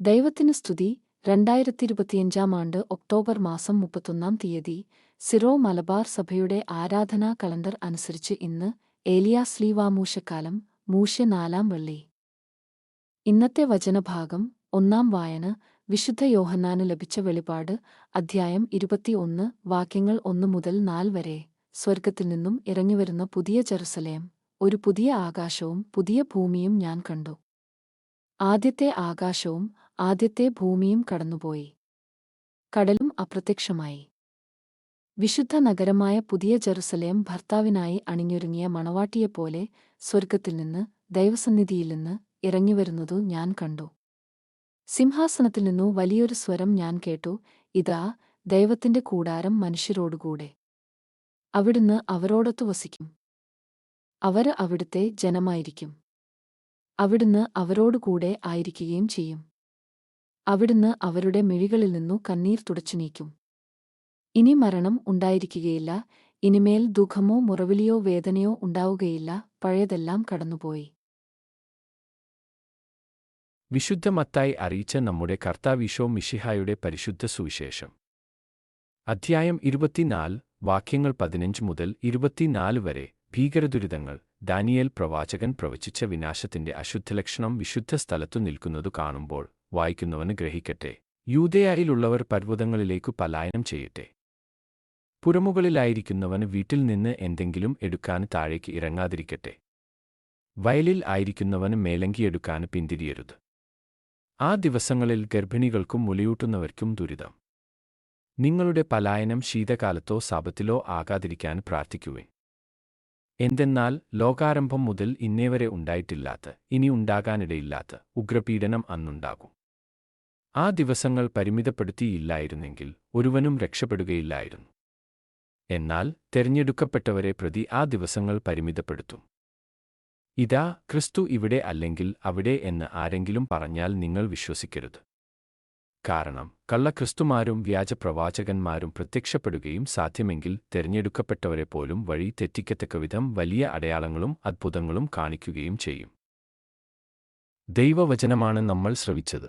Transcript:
ദൈവത്തിന് സ്തുതി. രണ്ടായിരത്തി ഇരുപത്തിയഞ്ചാം ആണ്ട് ഒക്ടോബർ മാസം മുപ്പത്തൊന്നാം തീയതി സിറോ മലബാർ സഭയുടെ ആരാധനാ കലണ്ടർ അനുസരിച്ച് ഇന്ന് ഏലിയാസ് ലീവാമൂശക്കാലം മൂശ നാലാം വെള്ളി. ഇന്നത്തെ വചനഭാഗം ഒന്നാം വായന വിശുദ്ധ യോഹന്നാന് ലഭിച്ച വെളിപാട് അധ്യായം ഇരുപത്തിയൊന്ന് വാക്യങ്ങൾ ഒന്ന് മുതൽ നാല് വരെ. സ്വർഗത്തിൽ നിന്നും ഇറങ്ങിവരുന്ന പുതിയ ജെറുസലേം ഒരു പുതിയ ആകാശവും പുതിയ ഭൂമിയും ഞാൻ കണ്ടു. ആദ്യത്തെ ആകാശവും ആദ്യത്തെ ഭൂമിയും കടന്നുപോയി. കടലും അപ്രത്യക്ഷമായി. വിശുദ്ധ നഗരമായ പുതിയ ജെറുസലേം ഭർത്താവിനായി അണിഞ്ഞൊരുങ്ങിയ മണവാട്ടിയെപ്പോലെ സ്വർഗത്തിൽ നിന്ന് ദൈവസന്നിധിയിൽ നിന്ന് ഇറങ്ങിവരുന്നതു ഞാൻ കണ്ടു. സിംഹാസനത്തിൽ നിന്നു വലിയൊരു സ്വരം ഞാൻ കേട്ടു ഇതാ ദൈവത്തിന്റെ കൂടാരം മനുഷ്യരോടുകൂടെ. അവിടുന്ന് അവരോടൊത്തു വസിക്കും. അവർ അവിടുത്തെ ജനമായിരിക്കും. അവിടുന്ന് അവരോടുകൂടെ ആയിരിക്കുകയും ചെയ്യും. അവിടുന്ന് അവരുടെ മിഴികളിൽ നിന്നു കണ്ണീർ തുടച്ചു നീക്കും. ഇനി മരണം ഉണ്ടായിരിക്കുകയില്ല ഇനിമേൽ ദുഃഖമോ മുറവിലിയോ വേദനയോ ഉണ്ടാവുകയില്ല പഴയതെല്ലാം കടന്നുപോയി. വിശുദ്ധമത്തായി അറിയിച്ച നമ്മുടെ കർത്താവിശോ മിഷിഹായുടെ പരിശുദ്ധ സുവിശേഷം. അധ്യായം ഇരുപത്തിനാല് വാക്യങ്ങൾ പതിനഞ്ച് മുതൽ ഇരുപത്തിനാല് വരെ ഭീകരദുരിതങ്ങൾ ദാനിയേൽ പ്രവാചകൻ പ്രവചിച്ച വിനാശത്തിന്റെ അശുദ്ധലക്ഷണം വിശുദ്ധ സ്ഥലത്തു നിൽക്കുന്നതു കാണുമ്പോൾ വായിക്കുന്നവന് ഗ്രഹിക്കട്ടെ. യൂതയായിലുള്ളവർ പർവതങ്ങളിലേക്കു പലായനം ചെയ്യട്ടെ. പുറമുകളിലായിരിക്കുന്നവന് വീട്ടിൽ നിന്ന് എന്തെങ്കിലും എടുക്കാൻ താഴേക്ക് ഇറങ്ങാതിരിക്കട്ടെ. വയലിൽ ആയിരിക്കുന്നവന് മേലങ്കിയെടുക്കാൻ പിന്തിരിയരുത്. ആ ദിവസങ്ങളിൽ ഗർഭിണികൾക്കും മുലയൂട്ടുന്നവർക്കും ദുരിതം. നിങ്ങളുടെ പലായനം ശീതകാലത്തോ സാപത്തിലോ ആകാതിരിക്കാൻ പ്രാർത്ഥിക്കുവേൻ. എന്തെന്നാൽ ലോകാരംഭം മുതൽ ഇന്നേവരെ ഉണ്ടായിട്ടില്ലാത്ത ഇനി ഉണ്ടാകാനിടയില്ലാത്ത ഉഗ്രപീഡനം അന്നുണ്ടാകും. ആ ദിവസങ്ങൾ പരിമിതപ്പെടുത്തിയില്ലായിരുന്നെങ്കിൽ ഒരുവനും രക്ഷപ്പെടുകയില്ലായിരുന്നു. എന്നാൽ തെരഞ്ഞെടുക്കപ്പെട്ടവരെ പ്രതി ആ ദിവസങ്ങൾ പരിമിതപ്പെടുത്തും. ഇതാ ക്രിസ്തു ഇവിടെ അല്ലെങ്കിൽ അവിടെ എന്ന് ആരെങ്കിലും പറഞ്ഞാൽ നിങ്ങൾ വിശ്വസിക്കരുത്. കാരണം കള്ളക്രിസ്തുമാരും വ്യാജപ്രവാചകന്മാരും പ്രത്യക്ഷപ്പെടുകയും സാധ്യമെങ്കിൽ തെരഞ്ഞെടുക്കപ്പെട്ടവരെ പോലും വഴി തെറ്റിക്കത്തക്കവിധം വലിയ അടയാളങ്ങളും അത്ഭുതങ്ങളും കാണിക്കുകയും ചെയ്യും. ദൈവവചനമാണ് നമ്മൾ ശ്രവിച്ചത്.